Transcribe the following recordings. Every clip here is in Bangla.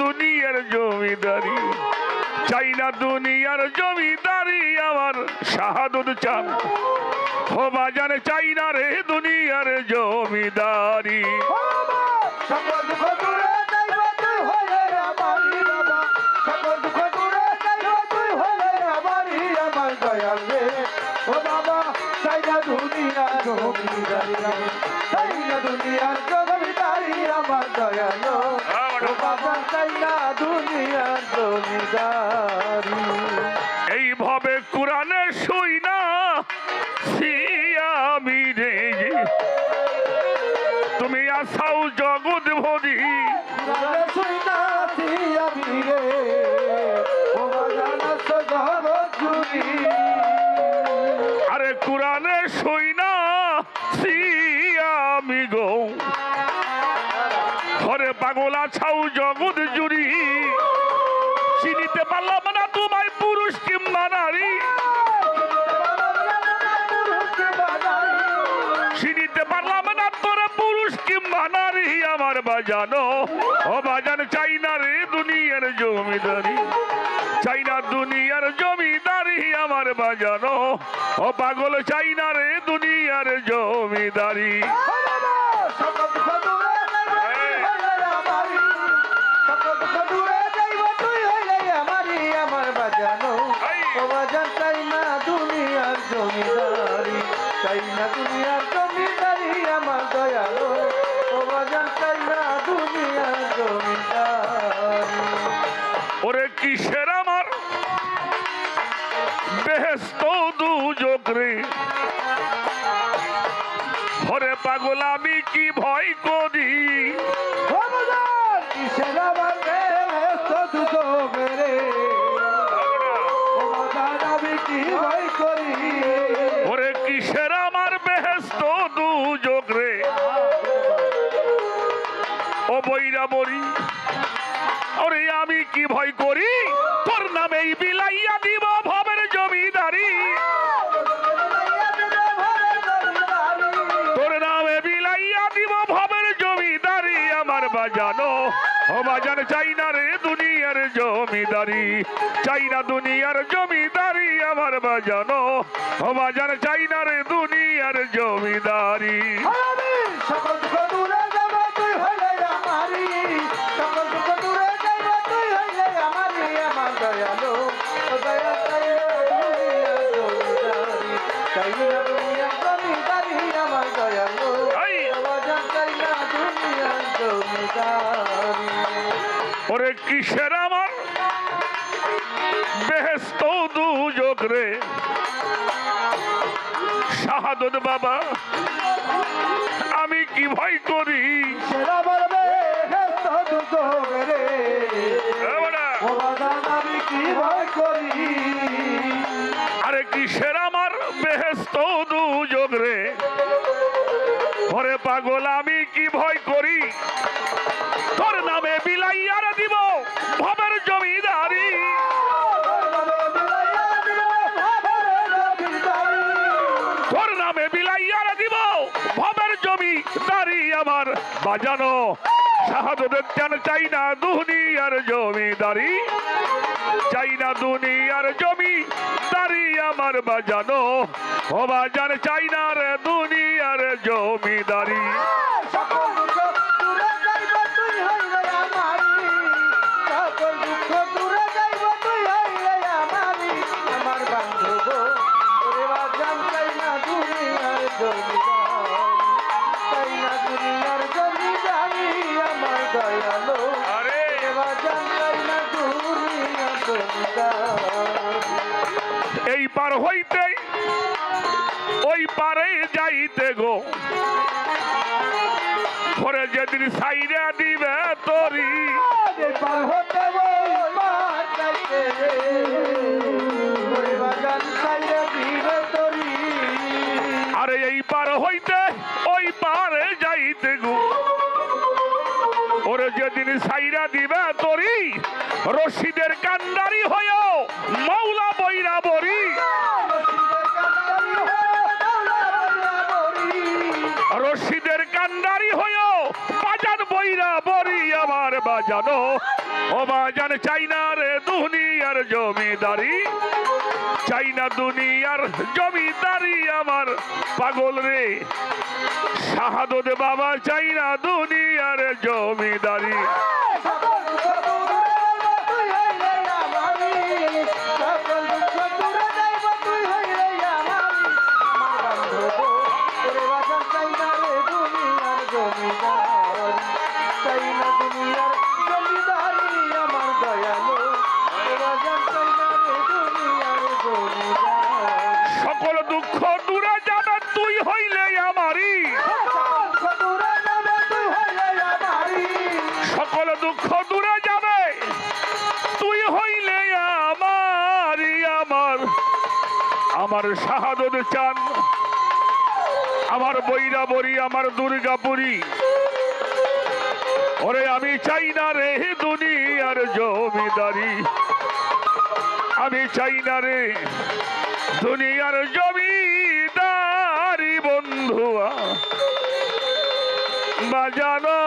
দুনিয়ার জমিদারি। চাই না দুনিয়ার জমিদারি আমার শাহাদুদ চান। হো বাজার চাই না রে দুনিয়ার জমিদারি ও বাবা চাই না দুনিয়ার জমিদারি চাই না দুনিয়ার দুনিয়ার জমিদার। আমার বাজানো। ও বাজান চাইনা রে দুনিয়ার জমিদারি। চাইনা দুনিয়ার জমিদারি আমার বাজানো। ও পাগল চাইনা রে দুনিয়ার জমিদারি। বাজানো ও বাজান চাই না দুনিয়ার কি ভয় করি। ওরে কিসে জমিদারি চাই না দুনিয়ার জমিদারি আমার বাজানো। বাজার চাই না রে দুনিয়ার জমিদারি। কিসের আমার। বেহেস্ত দুযোগ রে। শাহাদত বাবা আমি কি ভয় করি? সেরা বাজানো। শাহাদুদের চান চাই না দুনিয়ার জমিদারি। চাই না দুনিয়ার জমি দারি আমার বাজানো। ও বাজান, চাই না রে দুনিয়ার জমিদারি। পার হইতে ওই পারে যাইতে গো। ঘরে যেদিন সাইরে দিবে তরি। আরে এই পার হইতে ওই পারে যাইতে গো। ওরে যেদিন সাইরা দিবে তরি রশি বাজানো। ও বাজান, চাইনার দুনিয়ার জমিদারি। চাইনা দুনিয়ার জমিদারি আমার পাগল রে। শাহাদত বাবা, চাইনা দুনিয়ার জমিদারি। শাহাদত চান। আমার বৈরাবরী আমার দুর্গাপুরী ওরে আমি চাই না রে দুনিয়ার জমিদারি। আমি চাই না রে দুনিয়ার জমিদারি বন্ধুয়া। বাজানো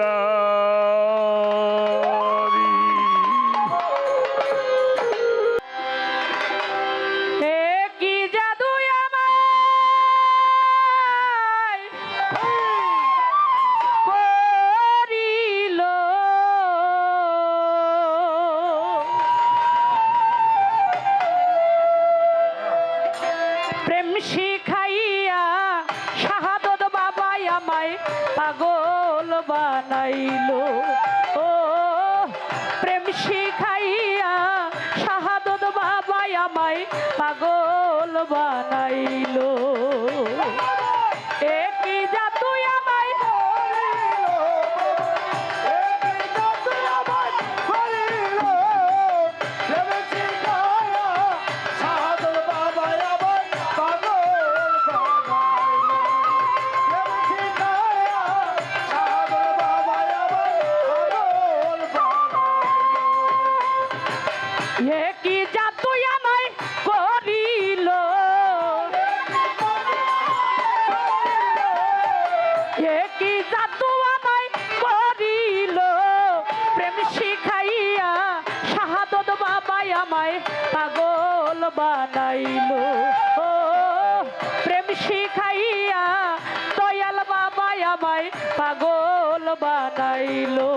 축하드립니다. পাগল বানাইলো। ও প্রেম শিখাইয়া শাহাদত বাবাই আমায় পাগল বানাইলো। আমায় পাগল বানাইলো।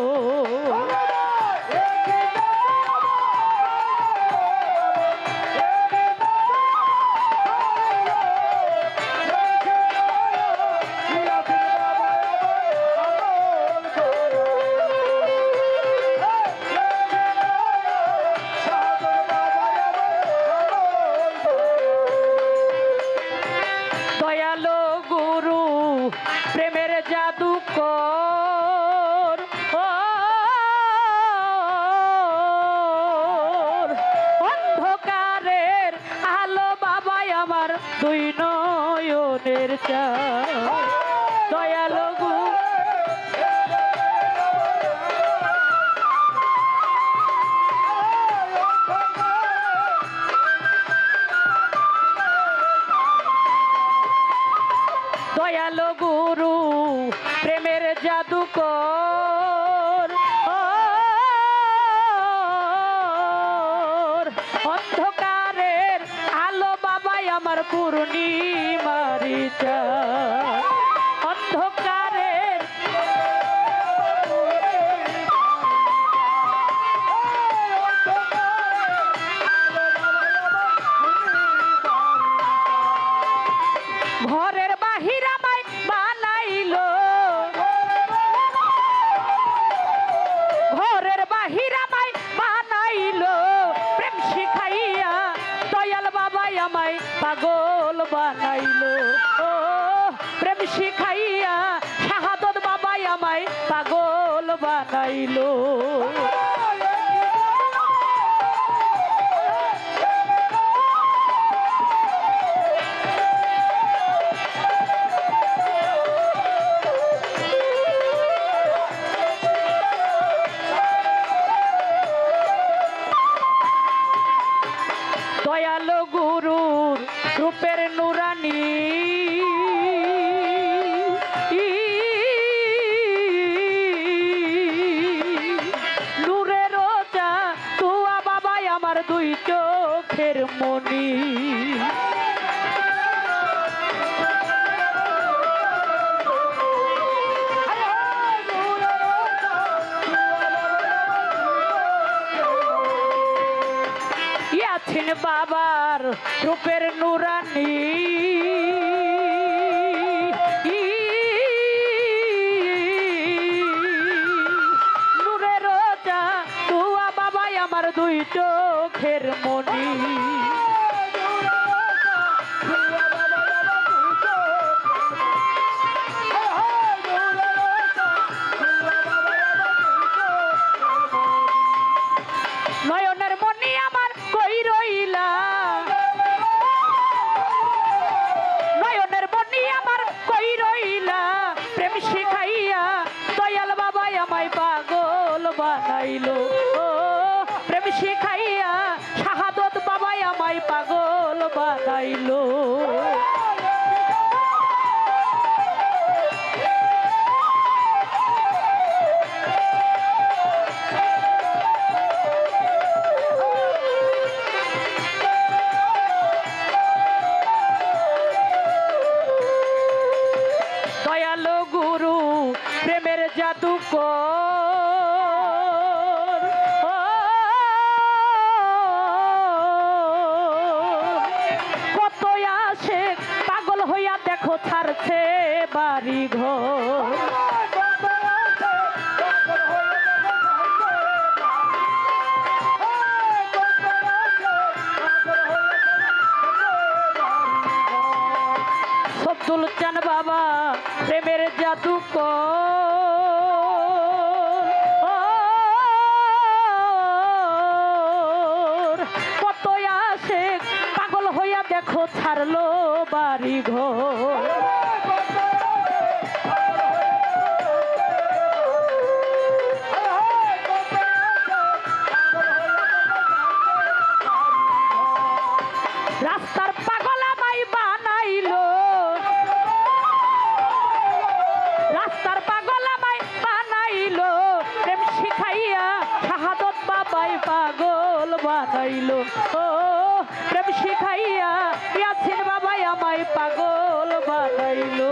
নয়নের চা দয়ালো গুরু দয়ালো বাবাই আমার পূর্ণিমারি pro per পাগল ছাড়ছে বাড়ি ঘর? ছাড়লো বাড়ি ঘর। রাস্তার পাগল আমায় বানাইলো। রাস্তার পাগল আমায় বানাইলো। প্রেম শিখাইয়া শাহাদত বাবাই পাগল বানাইলো। ও প্রেম শিখাইয়া ইয়াসিন বাবাই আমায় পাগল বানাইলো।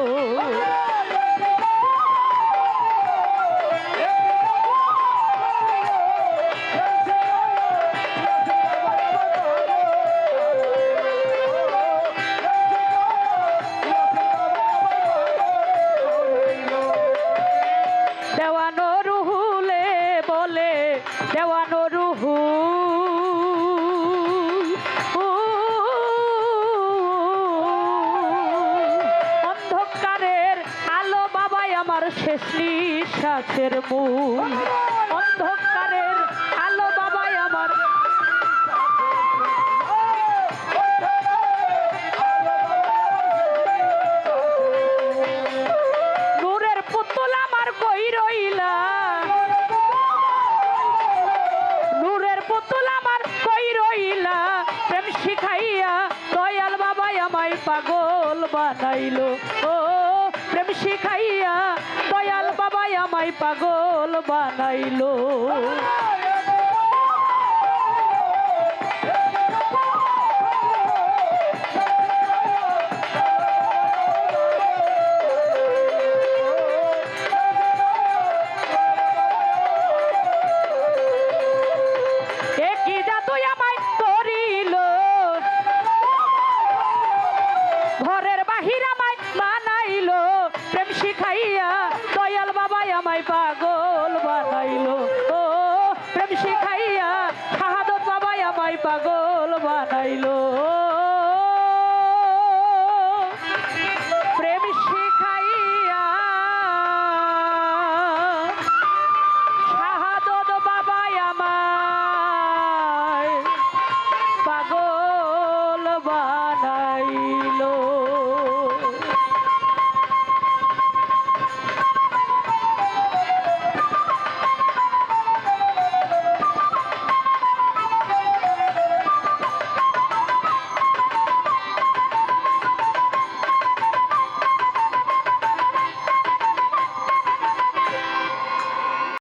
নিঃশ্বাসের মূল। অন্ধকারের আলো বাবাই আমার। নূরের পুতুল আমার কই রইলা? নূরের পুতুল আমার কই রইলা? প্রেম শিখাইয়া দয়াল বাবাই আমায় পাগল বানাইলো। ও শিখাইয়া দয়াল বাবাই আমায় পাগল বানাইলো।